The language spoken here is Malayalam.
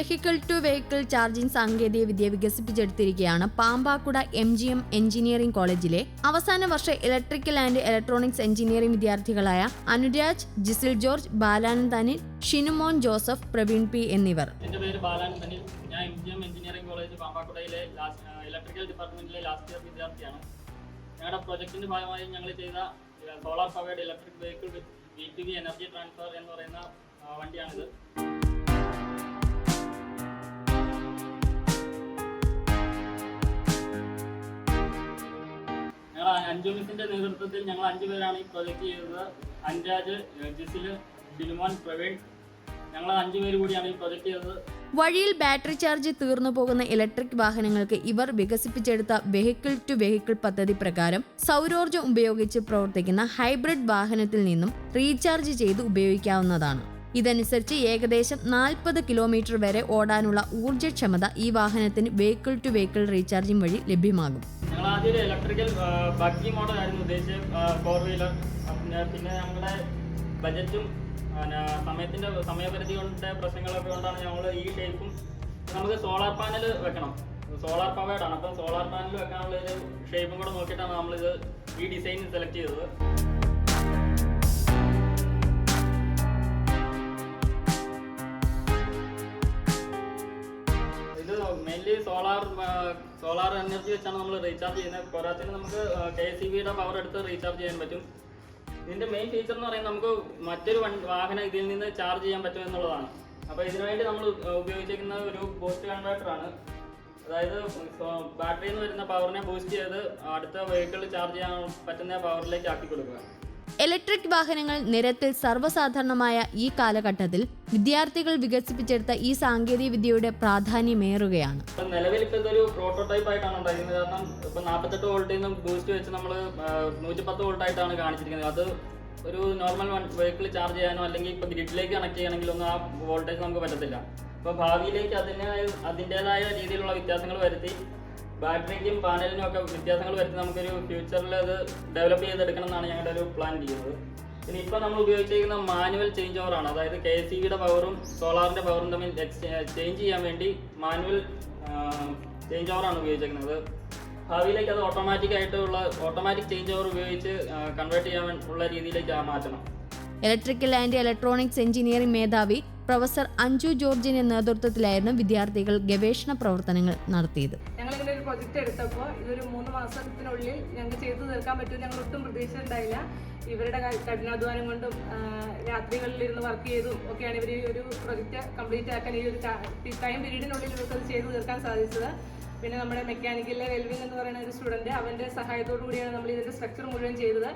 വെഹിക്കിൾ ടു വെഹിക്കിൾ ചാർജിംഗ് സാങ്കേതിക വിദ്യ വികസിപ്പിച്ചെടുത്തിരിക്കുകയാണ്. Pampakuda M G M engineering കോളേജിലെ അവസാന വർഷ electrical and electronics engineering വിദ്യാർത്ഥികളായ Anuraj Jisil George Balanand Anil Shinumon Joseph Praveen P എന്നിവർ. എന്റെ പേര് ബാലാൻ അനിൽ ഞാൻ എം എഞ്ചിനീയറിംഗ് കോളേജ് പാമ്പാക്കുടയിലെ ഇലക്ട്രിക്കൽ ഡിപ്പാർട്ട്മെന്റിലെ ലാസ്റ്റ് ഇയർ വിദ്യാർത്ഥിയാണ്. ഞങ്ങളുടെ പ്രൊജക്ടിന്റെ ഭാഗമായി ഞങ്ങൾ ചെയ്ത solar powered electric vehicle with V energy transfer എന്ന് പറയുന്ന വണ്ടിയാണിത്. അഞ്ചു മിസിന്റെ നേതൃത്വത്തിൽ ഞങ്ങൾ അഞ്ചു പേരാണ് ഈ പ്രൊജക്ട് ചെയ്തത്. അൻരാജ് ജിസിൽ ഷിനുമോൻ പ്രവീൺ. ഞങ്ങൾ അഞ്ചു പേര് കൂടിയാണ് ഈ പ്രൊജക്ട് ചെയ്തത്. വഴിയിൽ ബാറ്ററി ചാർജ് തീർന്നു പോകുന്ന ഇലക്ട്രിക് വാഹനങ്ങൾക്ക് ഇവർ വികസിപ്പിച്ചെടുത്ത വെഹിക്കിൾ ടു വെഹിക്കിൾ പദ്ധതി പ്രകാരം സൗരോർജം ഉപയോഗിച്ച് പ്രവർത്തിക്കുന്ന ഹൈബ്രിഡ് വാഹനത്തിൽ നിന്നും റീചാർജ് ചെയ്ത് ഉപയോഗിക്കാവുന്നതാണ്. ഇതനുസരിച്ച് ഏകദേശം നാൽപ്പത് കിലോമീറ്റർ വരെ ഓടാനുള്ള ഊർജക്ഷമത ഈ വാഹനത്തിന് വെഹിക്കിൾ ടു വെഹിക്കിൾ റീചാർജിംഗ് വഴി ലഭ്യമാകും. ആദ്യം ഇലക്ട്രിക്കൽ ബഗ്ഗി മോഡൽ ആയിരുന്നു ഉദ്ദേശിച്ചത്. ഫോർ വീലർ പിന്നെ ഞങ്ങളുടെ ബജറ്റും സമയത്തിന്റെ സമയപരിധി കൊണ്ട് പ്രശ്നങ്ങളൊക്കെ കൊണ്ടാണ് ഞങ്ങൾ ഈ ഷേപ്പും നമുക്ക് സോളാർ പാനൽ വെക്കണം. സോളാർ പവേഡ് ആണ്. അപ്പം സോളാർ പാനൽ വെക്കാനുള്ള ഒരു ഷേപ്പും കൂടെ നോക്കിയിട്ടാണ് നമ്മളിത് ഈ ഡിസൈൻ സെലക്ട് ചെയ്തത്. മെയിൻലി സോളാർ സോളാർ എനർജി വെച്ചാണ് നമ്മൾ റീചാർജ് ചെയ്യുന്നത്. പോരാത്തിന് നമുക്ക് കെ സി ബിയുടെ പവർ എടുത്ത് റീചാർജ് ചെയ്യാൻ പറ്റും. ഇതിന്റെ മെയിൻ ഫീച്ചർ എന്ന് പറയുന്നത് നമുക്ക് മറ്റൊരു വാഹനം ഇതിൽ നിന്ന് ചാർജ് ചെയ്യാൻ പറ്റും എന്നുള്ളതാണ്. അപ്പോൾ ഇതിനുവേണ്ടി നമ്മൾ ഉപയോഗിച്ചിരിക്കുന്ന ഒരു ബൂസ്റ്റ് കൺവേർട്ടറാണ് അതായത് ബാറ്ററിയിൽ നിന്ന് വരുന്ന പവറിനെ ബൂസ്റ്റ് ചെയ്ത് അടുത്ത വെഹിക്കിൾ ചാർജ് ചെയ്യാൻ പറ്റുന്ന പവറിലേക്ക് ആക്കി കൊടുക്കുക ഇലക്ട്രിക് വാഹനങ്ങൾ നിരത്തിൽ സർവസാധാരണമായ ഈ കാലഘട്ടത്തിൽ വിദ്യാർത്ഥികൾ വികസിപ്പിച്ചെടുത്ത ഈ സാങ്കേതിക വിദ്യയുടെ പ്രാധാന്യമേറുകയാണ് നിലവിൽ ഇപ്പൊ ഇതൊരു പ്രോട്ടോടൈപ്പ് ആയിട്ടാണ് ഉണ്ടായിരുന്നത്. കാരണം ഇപ്പൊ നാൽപ്പത്തെട്ട് വോൾട്ടിൽ നിന്ന് ബൂസ്റ്റ് വെച്ച് നമ്മൾ നൂറ്റിപ്പത്ത് വോൾട്ട് ആയിട്ടാണ് കാണിച്ചിരിക്കുന്നത്. അത് ഒരു നോർമൽ വെഹിക്കിൾ ചാർജ് ചെയ്യാനോ അല്ലെങ്കിൽ ഇപ്പൊ ഗ്രിഡിലേക്ക് കണക്ട് ചെയ്യണമെങ്കിലും ഒന്നും ആ വോൾട്ടേജ് നമുക്ക് പറ്റത്തില്ല. അപ്പൊ ഭാവിയിലേക്ക് അതിന് അതിന്റെതായ രീതിയിലുള്ള വ്യത്യാസങ്ങൾ വരുത്തി ബാറ്ററിക്കും പാനലിനും ഒക്കെ വ്യത്യാസങ്ങൾ വരുത്തി നമുക്കൊരു ഫ്യൂച്ചറിൽ അത് ഡെവലപ്പ് ചെയ്തെടുക്കണം എന്നാണ് ഞങ്ങളുടെ ഒരു പ്ലാൻ ചെയ്യുന്നത്. ഇനി ഇപ്പോൾ നമ്മൾ ഉപയോഗിച്ചിരിക്കുന്ന മാനുവൽ ചേഞ്ച് ഓവറാണ് അതായത് കെ എസ് സിയുടെ പവറും സോളാറിന്റെ പവറും തമ്മിൽ ചേഞ്ച് ചെയ്യാൻ വേണ്ടി മാനുവൽ ചേഞ്ച് ഓവറാണ് ഉപയോഗിച്ചിരിക്കുന്നത്. ഭാവിയിലേക്ക് അത് ഓട്ടോമാറ്റിക് ആയിട്ടുള്ള ഓട്ടോമാറ്റിക് ചേഞ്ച് ഓവർ ഉപയോഗിച്ച് കൺവേർട്ട് ചെയ്യാൻ ഉള്ള രീതിയിലേക്ക് മാറ്റണം. ഇലക്ട്രിക്കൽ ആൻഡ് ഇലക്ട്രോണിക്സ് എഞ്ചിനീയറിംഗ് മേധാവി പ്രൊഫസർ അഞ്ജു ജോർജിന്റെ നേതൃത്വത്തിലായിരുന്നു വിദ്യാർത്ഥികൾ ഗവേഷണ പ്രവർത്തനങ്ങൾ നടത്തിയത്. പ്രൊജക്റ്റ് എടുത്തപ്പോൾ ഇതൊരു മൂന്ന് മാസത്തിനുള്ളിൽ ഞങ്ങൾക്ക് ചെയ്തു തീർക്കാൻ പറ്റും ഞങ്ങൾ ഒട്ടും പ്രതീക്ഷയുണ്ടായില്ല. ഇവരുടെ കഠിനാധ്വാനം കൊണ്ടും രാത്രികളിൽ ഇരുന്ന് വർക്ക് ചെയ്തും ഒക്കെയാണ് ഇവർ ഈ ഒരു പ്രൊജക്റ്റ് കംപ്ലീറ്റ് ആക്കാൻ ഈ ഒരു ടൈം പീരീഡിനുള്ളിൽ ഇവർക്ക് അത് ചെയ്തു തീർക്കാൻ സാധിച്ചത്. പിന്നെ നമ്മുടെ മെക്കാനിക്കലിലെ വെൽവിൻ എന്ന് പറയുന്ന ഒരു സ്റ്റുഡന്റ് അവന്റെ സഹായത്തോടു കൂടിയാണ് നമ്മൾ ഇതിന്റെ സ്ട്രക്ചർ മുഴുവൻ ചെയ്തത്.